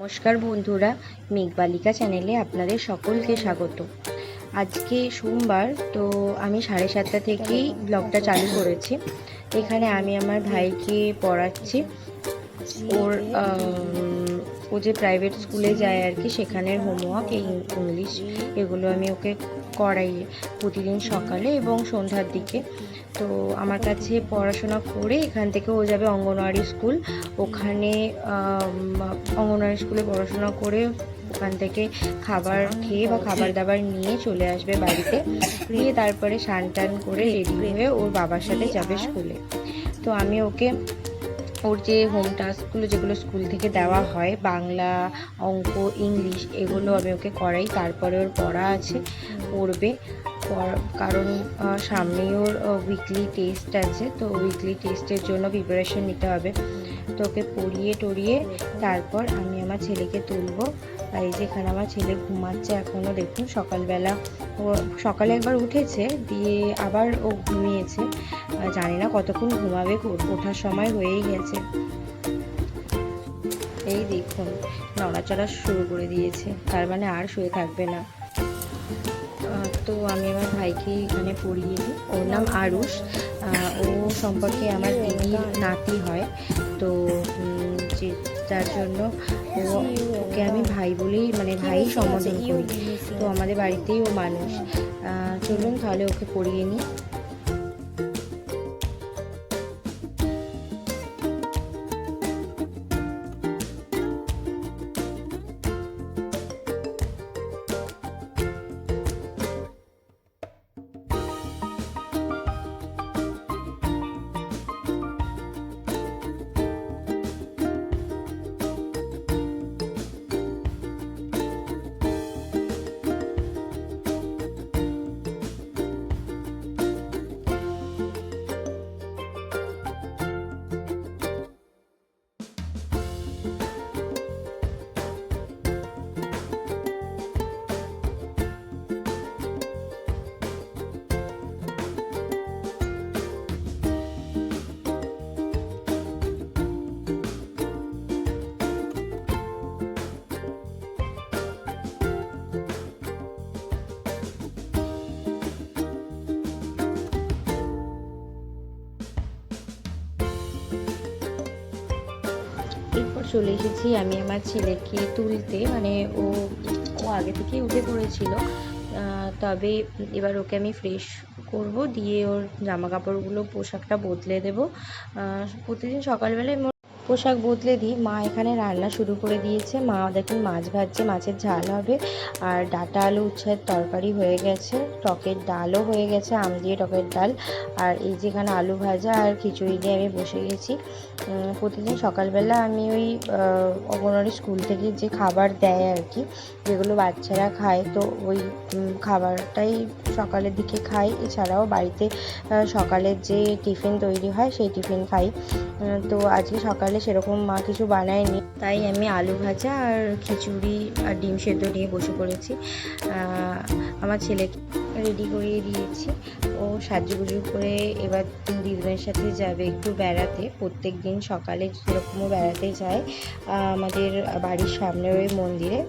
নমস্কার বন্ধুরা, মেঘবালিকা চ্যানেলে আপনাদের সকলকে স্বাগত। আজকে সোমবার, তো আমি সাড়ে সাতটা থেকেই ব্লগটা চালু করেছি। এখানে আমি আমার ভাইকে পড়াচ্ছি। ওর ও যে প্রাইভেট স্কুলে যায় আর কি, সেখানের হোমওয়ার্ক এই ইংলিশ এগুলো আমি ওকে করাই প্রতিদিন সকালে এবং সন্ধ্যার দিকে। তো আমার কাছে পড়াশোনা করে এখান থেকে ও যাবে অঙ্গনওয়াড়ি স্কুল। ওখানে অঙ্গনওয়াড়ি স্কুলে পড়াশোনা করে ওখান থেকে খাবার খেয়ে বা খাবার দাবার নিয়ে চলে আসবে বাড়িতে। নিয়ে তারপরে স্নান টান করে রেডি হয়ে ওর বাবার সাথে যাবে স্কুলে। তো আমি ওকে, ওর যে হোম টাস্কগুলো যেগুলো স্কুল থেকে দেওয়া হয়, বাংলা, অঙ্ক, ইংলিশ, এগুলো আমি ওকে করাই। তারপরে ওর পড়া আছে, পড়বে। পড়- কারণ সামনেই ওর উইকলি টেস্ট আছে, তো উইকলি টেস্টের জন্য প্রিপারেশন নিতে হবে। তো ওকে পড়িয়ে টড়িয়ে তারপর আমি আমার ছেলেকে তুলবো। আর এই যে এখানে আমার ছেলে ঘুমাচ্ছে এখনও দেখুন সকালবেলা, ও সকালে একবার উঠেছে, দিয়ে আবার ও ঘুমিয়েছে। জানি না কতক্ষণ ঘুমাবে ওঠার সময় হয়েই গেছে। এই দেখুন, নড়াচড়া শুরু করে দিয়েছে, তার মানে আর শুয়ে থাকবে না। তো আমি আমার ভাইকে এখানে পড়িয়ে দিই। ওর নাম আরুষ। ও সম্পর্কে আমার দিদির নাতি হয়। তো যে যার জন্য ও ওকে আমি ভাই বলেই মানে ভাই সম্বোধন করি। তো আমাদের বাড়িতেই ও মানুষ। চলুন তাহলে ওকে পড়িয়ে নিই। চলে এসেছি আমি আমার ছেলেকে তুলতে। মানে ও ও আগে থেকে উঠে পড়েছিল। তবে এবার ওকে আমি ফ্রেশ করব, দিয়ে ওর জামা কাপড়গুলো পোশাকটা বদলে দেবো। প্রতিদিন সকালবেলায় পোশাক বদলে দিই। মা এখানে রান্না শুরু করে দিয়েছে। মা দেখুন মাছ ভাজছে, মাছের ঝাল হবে। আর ডাটা আলু উচ্ছের তরকারি হয়ে গেছে। টকের ডালও হয়ে গেছে, আম দিয়ে টকের ডাল। আর এই যেখানে আলু ভাজা আর খিচুড়ি দিয়ে আমি বসে গেছি। প্রতিদিন সকালবেলা আমি ওই অঙ্গনওয়াড়ি স্কুল থেকে যে খাবার দেয় আর কি, যেগুলো বাচ্চারা খায়, তো ওই খাবারটাই সকালের দিকে খাই। এছাড়াও বাড়িতে সকালের যে টিফিন তৈরি হয়, সেই টিফিন খাই। তো আজকে সকালে সেরকম মা কিছু বানায়নি। তাই আমি আলু ভাজা আর খিচুড়ি আর ডিম সেদ্ধ নিয়ে বসে পড়েছি। আমার ছেলেকে রেডি করিয়ে দিয়েছি। ও সাজুগুজু করে এবার দিদিদের সাথে যাবে একটু বেড়াতে। প্রত্যেক দিন সকালে যেরকমও বেড়াতে যায় আমাদের বাড়ির সামনের ওই মন্দিরে।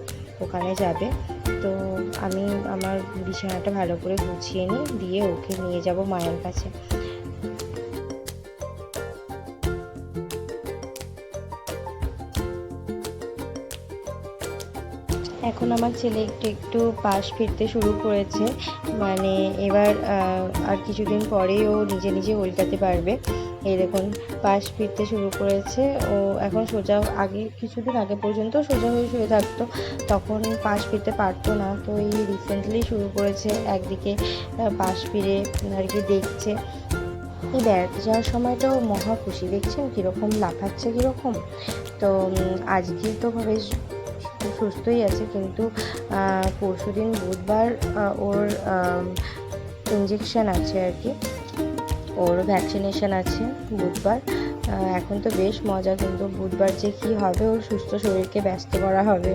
ওখানে যাবে। তো আমি আমার বিছানাটা ভালো করে গুছিয়ে নিই, দিয়ে ওকে নিয়ে যাব মায়ের কাছে। এখন আমার ছেলে একটু একটু পাশ ফিরতে শুরু করেছে। মানে এবার আর কিছুদিন পরেই ও নিজে নিজে উল্টাতে পারবে। এই দেখুন, পাশ ফিরতে শুরু করেছে। ও এখন সোজা, আগে কিছুদিন আগে পর্যন্ত সোজা হয়ে শুয়ে থাকতো। তখন পাশ ফিরতে পারতো না। তো এই রিসেন্টলি শুরু করেছে, একদিকে পাশ ফিরে আর কি দেখছে। এই বেড়াতে যাওয়ার সময়টাও মহা খুশি। দেখছেন কীরকম, লাফাচ্ছে কীরকম? তো আজকে তো বেশ সুস্থই আছে, কিন্তু পরশু দিন বুধবার ওর ইঞ্জেকশান আছে আর কি। ওর ভ্যাকসিনেশন আছে বুধবার। এখন তো বেশ মজা, কিন্তু বুধবার যে কী হবে, ওর সুস্থ শরীরকে ব্যস্ত করা হবে।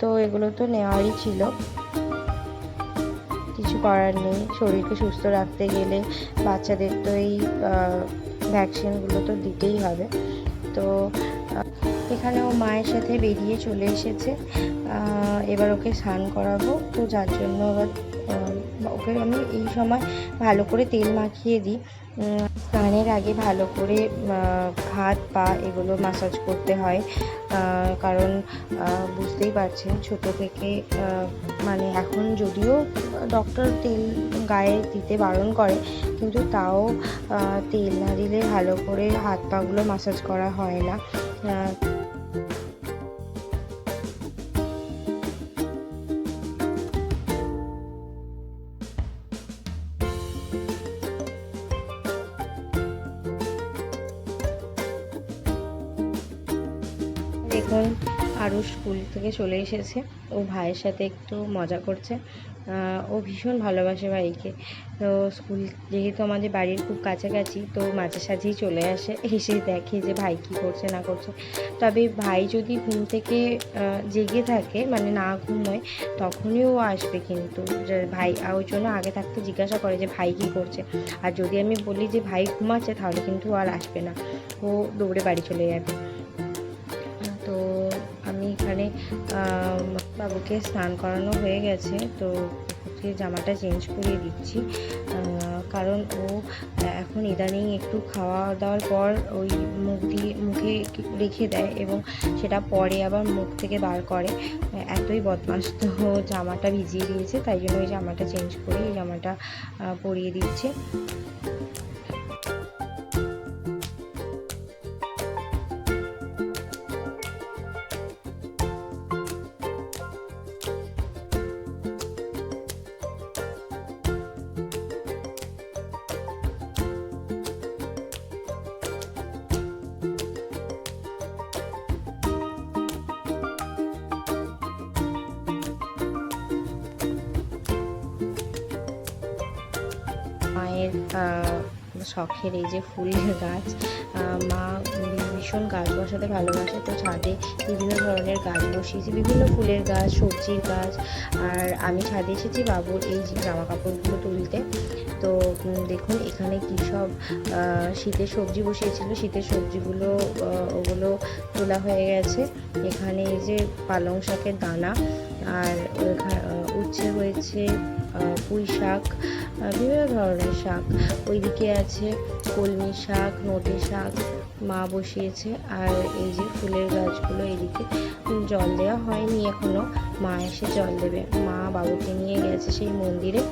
তো এগুলো তো নেওয়ারই ছিল। কিছু করার নেই। শরীরকে সুস্থ রাখতে গেলে বাচ্চাদের তো এই ভ্যাকসিনগুলো তো দিতেই হবে। তো এখানে ও মায়ের সাথে বেরিয়ে চলে এসেছে। এবার ওকে স্নান করাবো। তো যার জন্য আবার ওকে আমি এই সময় ভালো করে তেল মাখিয়ে দিই। স্নানের আগে ভালো করে হাত পা এগুলো মাসাজ করতে হয়। কারণ বুঝতেই পারছেন ছোট থেকে মানে এখন যদিও ডক্টর তেল গায়ে দিতে বারণ করে, কিন্তু তাও তেল না দিলে ভালো করে হাত পাগুলো মাসাজ করা হয় না। আহ, দেখুন স্কুল থেকে চলে এসেছে। ও ভাইয়ের সাথে একটু মজা করছে। ও ভীষণ ভালোবাসে ভাইকে। তো স্কুল যেহেতু আমাদের বাড়ির খুব কাছাকাছি, তো মাঝে সাঝেই চলে আসে, এসে দেখে যে ভাই কী করছে, না করছে। তবে ভাই যদি ঘুম থেকে জেগে থাকে মানে না ঘুমোয়, তখনই ও আসবে কিন্তু। ভাই ওই জন্য আগে থাকতে জিজ্ঞাসা করে যে ভাই কী করছে। আর যদি আমি বলি যে ভাই ঘুমাচ্ছে, তাহলে কিন্তু আর আসবে না। ও দৌড়ে বাড়ি চলে যাবে। এখানে বাবুকে স্নান করানো হয়ে গেছে। তো ওকে জামাটা চেঞ্জ করিয়ে দিচ্ছি। কারণ ও এখন ইদানিং একটু খাওয়া দাওয়ার পর ওই মুখ দিয়ে, মুখে রেখে দেয় এবং সেটা পরে আবার মুখ থেকে বার করে। এতই বদমাস তো জামাটা ভিজিয়ে দিয়েছে, তাই জন্য ওই জামাটা চেঞ্জ করে এই জামাটা পরিয়ে দিচ্ছে। আহ, শখের এই যে ফুলের গাছ মা ভীষণ গাছ বসাতে ভালোবাসে। তো ছাদে বিভিন্ন ধরনের গাছ বসিয়েছি বিভিন্ন ফুলের গাছ সবজির গাছ। আর আমি ছাদে এসেছি বাবুর এই জামা কাপড়গুলো তুলতে। তো দেখুন এখানে কী সব শীতের সবজি বসিয়েছিল। শীতের সবজিগুলো ওগুলো তোলা হয়ে গেছে। এখানে এই যে পালং শাকের দানা আর উচ্ছে হয়েছে পুঁই শাক বিভিন্ন ধরনের শাক। ওইদিকে আছে কলমি শাক নোটে শাক, মা বসিয়েছে। আর এই যে ফুলের গাছগুলো এদিকে জল দেওয়া হয়নি এখনও মা এসে জল দেবে। মা বাবুকে নিয়ে গেছে সেই মন্দিরে।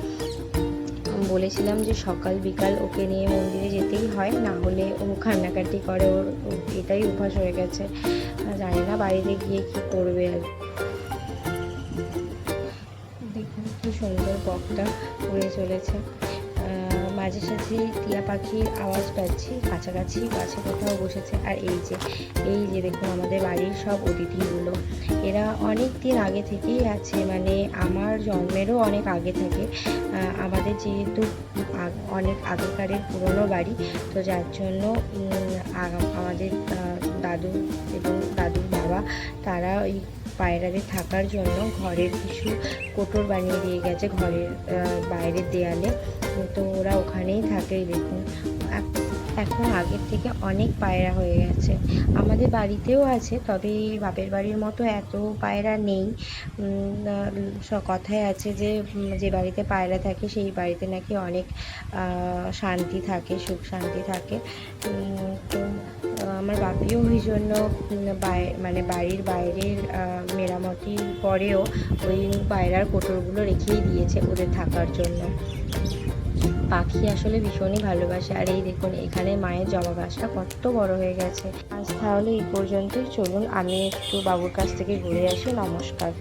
বলেছিলাম যে সকাল বিকাল ওকে নিয়ে মন্দিরে যেতেই হয়, না হলে ও কান্নাকাটি করে। ওর এটাই অভ্যাস হয়ে গেছে। জানি না বাড়িতে গিয়ে কি করবে আর কি সুন্দর বকটা উড়ে চলেছে। মাঝে সাঝে টিয়া পাখির আওয়াজ পাচ্ছি, কাছাকাছি গাছে কোথাও বসেছে। আর এই যে এই যে দেখুন আমাদের বাড়ির সব অতিথিগুলো। এরা অনেক দিন আগে থেকেই আছে মানে আমার জন্মেরও অনেক আগে থাকে। আমাদের যেহেতু অনেক আগেকারের পুরনো বাড়ি, তো যার জন্য আমাদের দাদু এবং দাদুর বাবা, তারা ওই পায়রাদের থাকার জন্য ঘরের কিছু কোটর বানিয়ে দিয়ে গেছে ঘরের বাইরের দেয়ালে। তো ওরা ওখানেই থাকে দেখুন। এখন আগের থেকে অনেক পায়রা হয়ে গেছে। আমাদের বাড়িতেও আছে, তবে বাপের বাড়ির মতো এত পায়রা নেই। কথায় আছে যে যে বাড়িতে পায়রা থাকে, সেই বাড়িতে নাকি অনেক শান্তি থাকে, সুখ শান্তি থাকে। তো আমার বাপিও ওই জন্য মানে বাড়ির বাইরের মেরামতির পরেও ওই পায়রার কোটরগুলো রেখেই দিয়েছে ওদের থাকার জন্য। পাখি আসলে ভীষণই ভালোবাসে। আর এই দেখুন, এখানে মায়ের জবা গাছটা কত বড় হয়ে গেছে। আজ তাহলে এই পর্যন্তই। চলুন, আমি একটু বাবুর কাছ থেকে ঘুরে আসি। নমস্কার।